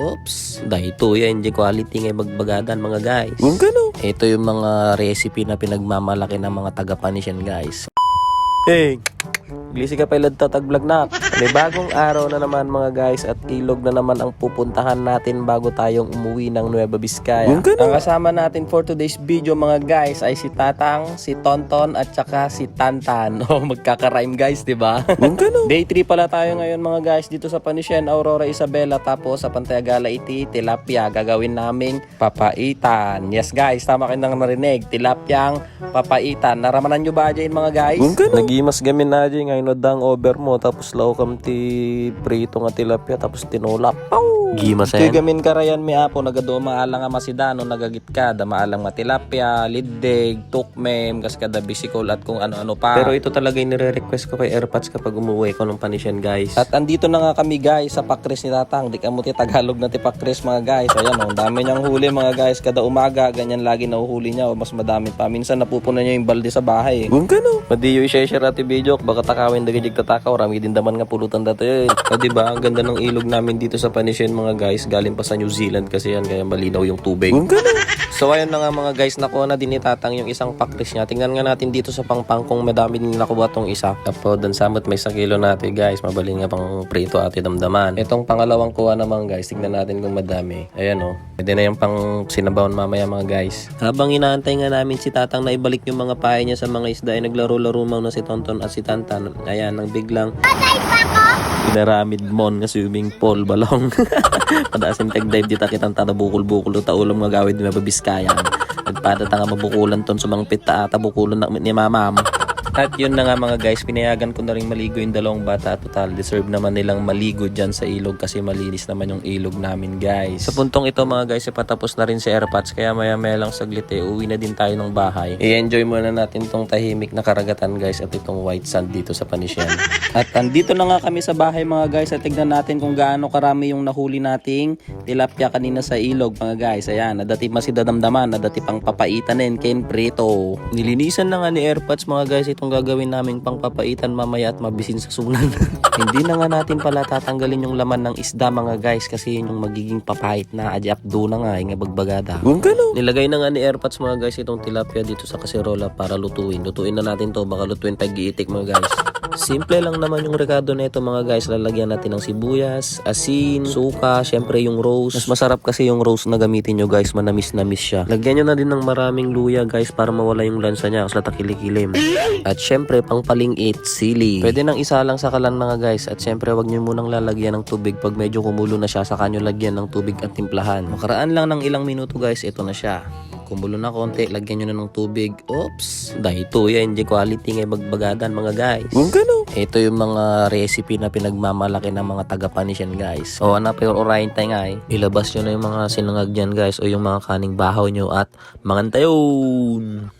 Oops, dahito yan di quality ngay magbagadan mga guys. Yung gano. Ito yung mga recipe na pinagmamalaki ng mga taga-panisyan guys. Hey, Glisi ka pala tatag vlog na. May bagong araw na naman mga guys at ilog na naman ang pupuntahan natin bago tayong umuwi ng Nueva Vizcaya. Ang kasama natin for today's video mga guys ay si Tatang, si Tonton at saka si Tantan. Oh, magkaka-rhyme guys, 'di ba? Day 3 pala tayo ngayon mga guys dito sa Panisyan, Aurora Isabela tapos sa Pantayagala Iti, Tilapia gagawin naming papaitan. Yes guys, tama kayo nang narinig. Tilapyang papaitan. Naramanan nyo ba dyan mga guys? Nagimas gamin na dyan ngayon dang over mo tapos law kam ti prito nga tilapia tapos tinulak. Pow! Gimas Kaya gamin karayan mi apo nagado maalang nga masidano nagagit ka maalang matilapia, liddig, tukmem, kas kada bisikol at kung ano-ano pa. Pero ito talaga yung nire-request ko kay Airpods kapag umuwi ko ng panisyan guys. At andito na nga kami guys sa Pakris ni Tatang. Di ka mo ti Tagalog na ti Pakris mga guys. Ayan o, ang dami niyang huli mga guys. Kada umaga, ganyan lagi nahuhuli niya o mas madami pa. Minsan napupunan niya yung balde sa bahay eh. Yung gano. Madiyo i-share ati video baka takawin dagig tatakaw rami din daman nga pulutan dati eh. O di ba ang ganda ng ilog namin dito sa Panisyan mga guys galing pa sa New Zealand kasi yan kaya malinaw yung tubig. So ayun na nga mga guys, nakuha na din ni Tatang yung isang pakris niya. Tingnan nga natin dito sa pangpang kung madami din nakuha tong isa. Tapos dan samot may isang kilo natin guys, mabalin nga pang prito ati damdaman. Itong pangalawang kuha naman guys, tingnan natin kung madami. Ayan oh, pwede na yung pang sinabawon mamaya mga guys. Habang inaantay nga namin si Tatang na ibalik yung mga pahay niya sa mga isda ay naglaro-laro muna si Tonton at si Tantan. Ayan, nang biglang Pinaramid mon nga swimming pool balong. Padasin tag dive dita kitang tada bukol-bukol ta ulam nga gawid na babiskayan. Nagpada ta mabukulan ton sumang pita ata bukulan na ni mamam. At yun na nga mga guys, pinayagan ko na rin maligo yung dalawang bata. Total, deserve naman nilang maligo dyan sa ilog kasi malinis naman yung ilog namin guys. Sa puntong ito mga guys, ipatapos na rin si Airpods kaya maya maya lang saglit eh, uwi na din tayo ng bahay. I-enjoy muna natin tong tahimik na karagatan guys at itong white sand dito sa Panisyan. at andito na nga kami sa bahay mga guys at tignan natin kung gaano karami yung nahuli nating tilapia kanina sa ilog mga guys. Ayan, nadati masidadamdaman, nadati pang papaitan din, Ken Prito. Nilinisan na nga ni Airpods mga guys itong gagawin naming pang papaitan mamaya at mabisin sa sunan. Hindi na nga natin pala tatanggalin yung laman ng isda mga guys kasi yun yung magiging papait na adyap do na nga, nga bagbagada. Yung gano. Nilagay na nga ni Airpods mga guys itong tilapia dito sa kaserola para lutuin. Lutuin na natin to, baka lutuin pag giitik mga guys. Simple lang naman yung rekado na ito mga guys. Lalagyan natin ng sibuyas, asin, suka, syempre yung rose. Mas masarap kasi yung rose na gamitin nyo guys. Manamis-namis siya. Lagyan nyo na din ng maraming luya guys para mawala yung lansa niya kasi takilik-kilim. At syempre pang palingit, sili. Pwede nang isa lang sa kalan mga guys. At syempre wag nyo munang lalagyan ng tubig pag medyo kumulo na siya. Saka nyo lagyan ng tubig at timplahan. Makaraan lang ng ilang minuto guys. Ito na siya. Kumulo na konti, lagyan nyo na ng tubig. Oops! Dahito yan, di quality ngay magbagadan mga guys. Yung gano. Ito yung mga recipe na pinagmamalaki ng mga taga-panisyan guys. O ano pa yung orayin tayo nga eh. Ilabas nyo na yung mga sinangag dyan guys o yung mga kaning bahaw nyo at mangantayon!